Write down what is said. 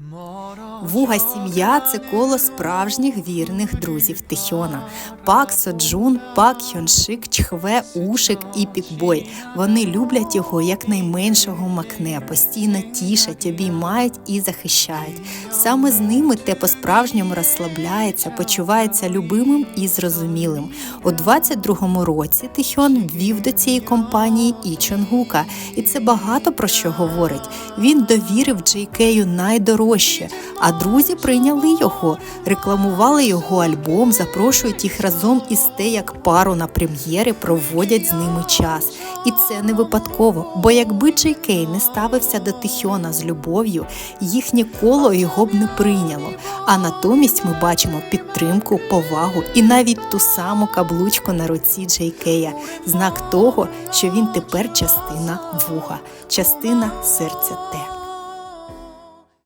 more Вуга сім'я це коло справжніх вірних друзів Тихьона. Пак Соджун, Пак Хьоншик, Чхве, Ушик і Пікбой. Вони люблять його як найменшого макне, постійно тішать, обіймають і захищають. Саме з ними те по-справжньому розслабляється, почувається любимим і зрозумілим. У 22-му році Тихьон ввів до цієї компанії і Чонгука, і це багато про що говорить. Він довірив Джейкею найдорожче, друзі прийняли його, рекламували його альбом, запрошують їх разом із те, як пару на прем'єри проводять з ними час. І це не випадково, бо якби Джей Кей не ставився до Тихьона з любов'ю, їхнє коло його б не прийняло. А натомість ми бачимо підтримку, повагу і навіть ту саму каблучку на руці Джей Кея, знак того, що він тепер частина вуга, частина серця те.